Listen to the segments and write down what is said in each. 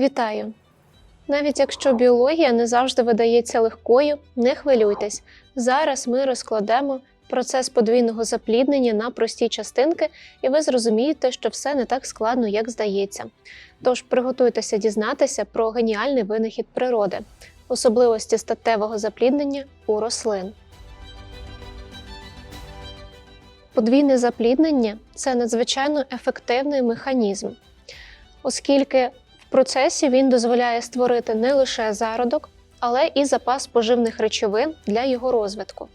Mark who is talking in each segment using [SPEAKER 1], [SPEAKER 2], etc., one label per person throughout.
[SPEAKER 1] Вітаю! Навіть якщо біологія не завжди видається легкою, не хвилюйтесь. Зараз ми розкладемо процес подвійного запліднення на прості частинки, і ви зрозумієте, що все не так складно, як здається. Тож приготуйтеся дізнатися про геніальний винахід природи, особливості статевого запліднення у рослин. Подвійне запліднення це надзвичайно ефективний механізм, оскільки процесі він дозволяє створити не лише зародок, але і запас поживних речовин для його розвитку.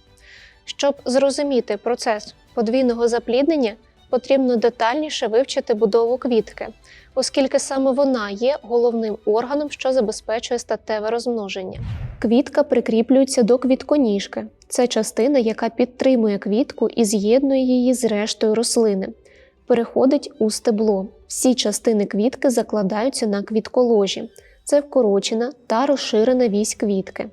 [SPEAKER 1] Щоб зрозуміти процес подвійного запліднення, потрібно детальніше вивчити будову квітки, оскільки саме вона є головним органом, що забезпечує статеве розмноження. Квітка прикріплюється до квітконіжки. Це частина, яка підтримує квітку і з'єднує її з рештою рослини. Переходить у стебло. Всі частини квітки закладаються на квітколожі. Це вкорочена та розширена вісь квітки,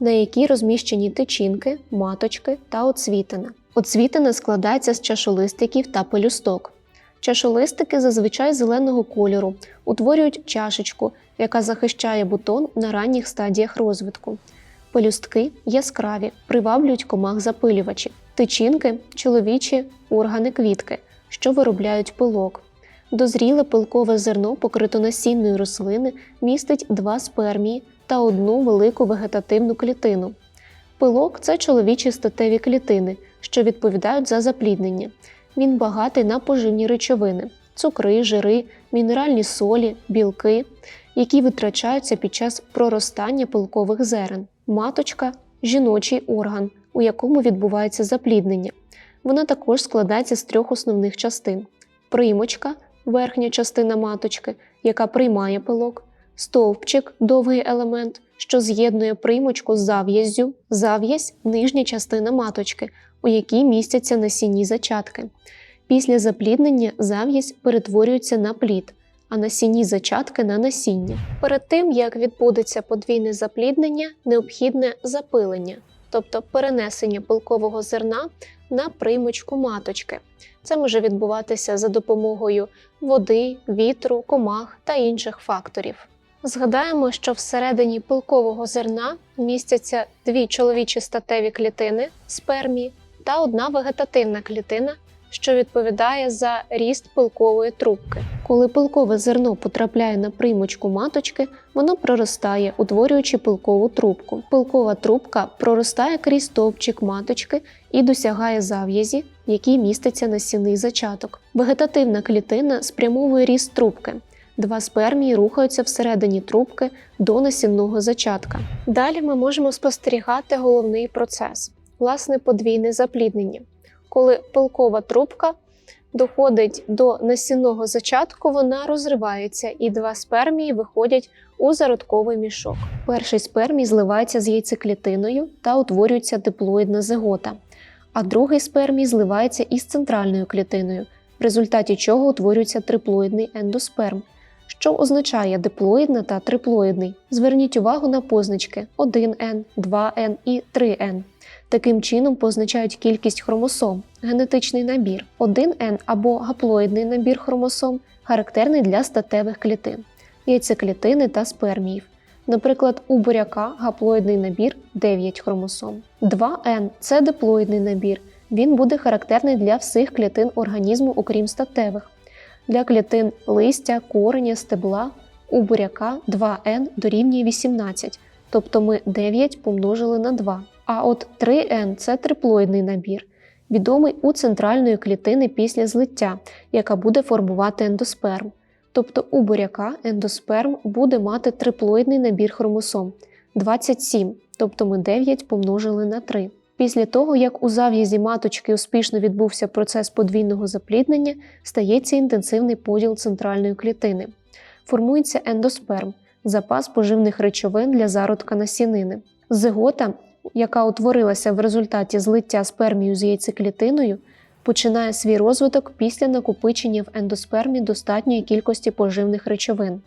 [SPEAKER 1] на якій розміщені тичинки, маточки та оцвітина. Оцвітина складається з чашолистиків та пелюсток. Чашолистики зазвичай зеленого кольору утворюють чашечку, яка захищає бутон на ранніх стадіях розвитку. Пелюстки яскраві, приваблюють комах запилювачів. Тичинки чоловічі органи квітки, що виробляють пилок. Дозріле пилкове зерно покритонасінної рослини містить два спермії та одну велику вегетативну клітину. Пилок це чоловічі статеві клітини, що відповідають за запліднення. Він багатий на поживні речовини, цукри, жири, мінеральні солі, білки, які витрачаються під час проростання пилкових зерен. Маточка жіночий орган, у якому відбувається запліднення. Вона також складається з трьох основних частин: примочка, верхня частина маточки, яка приймає пилок, стовпчик довгий елемент, що з'єднує примочку з зав'яззю, зав'язь нижня частина маточки, у якій містяться насінні зачатки. Після запліднення зав'язь перетворюється на плід, а насінні зачатки на насіння. Перед тим як відбудеться подвійне запліднення, необхідне запилення, тобто перенесення пилкового зерна на приймочку маточки. Це може відбуватися за допомогою води, вітру, комах та інших факторів. Згадаємо, що всередині пилкового зерна містяться дві чоловічі статеві клітини спермії та одна вегетативна клітина, що відповідає за ріст пилкової трубки. Коли пилкове зерно потрапляє на приймочку маточки, воно проростає, утворюючи пилкову трубку. Пилкова трубка проростає крізь стовпчик маточки і досягає зав'язі, в якій міститься насінний зачаток. Вегетативна клітина спрямовує ріст трубки. Два спермії рухаються всередині трубки до насінного зачатка. Далі ми можемо спостерігати головний процес власне подвійне запліднення. Коли пилкова трубка доходить до насінного зачатку, вона розривається, і два спермії виходять у зародковий мішок. Перший спермій зливається з яйцеклітиною та утворюється диплоїдна зигота, а другий спермій зливається із центральною клітиною, в результаті чого утворюється триплоїдний ендосперм. Що означає диплоїдна та триплоїдний? Зверніть увагу на позначки 1N, 2N і 3N. Таким чином позначають кількість хромосом, генетичний набір. 1N або гаплоїдний набір хромосом характерний для статевих клітин, яйцеклітини та сперміїв. Наприклад, у буряка гаплоїдний набір 9 хромосом. 2N це диплоїдний набір. Він буде характерний для всіх клітин організму, окрім статевих. Для клітин листя, кореня, стебла у буряка 2N дорівнює 18, тобто ми 9 помножили на 2. А от 3N це триплоїдний набір, відомий у центральної клітини після злиття, яка буде формувати ендосперм. Тобто у буряка ендосперм буде мати триплоїдний набір хромосом 27, тобто ми 9 помножили на 3. Після того, як у зав'язі маточки успішно відбувся процес подвійного запліднення, стається інтенсивний поділ центральної клітини. Формується ендосперм запас поживних речовин для зародка насінини. Зигота, яка утворилася в результаті злиття спермію з яйцеклітиною, починає свій розвиток після накопичення в ендоспермі достатньої кількості поживних речовин.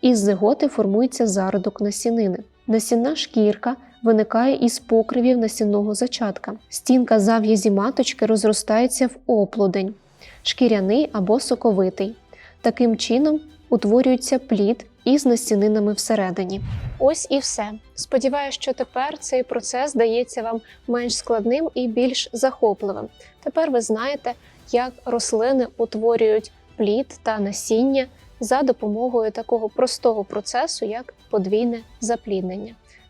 [SPEAKER 1] Із зиготи формується зародок насінини. Насінна шкірка виникає із покривів насінного зачатка. Стінка зав'язі маточки розростається в оплодень, шкіряний або соковитий. Таким чином утворюється плід із насінинами всередині. Ось і все. Сподіваюсь, що тепер цей процес здається вам менш складним і більш захопливим. Тепер ви знаєте, як рослини утворюють плід та насіння за допомогою такого простого процесу, як подвійне запліднення.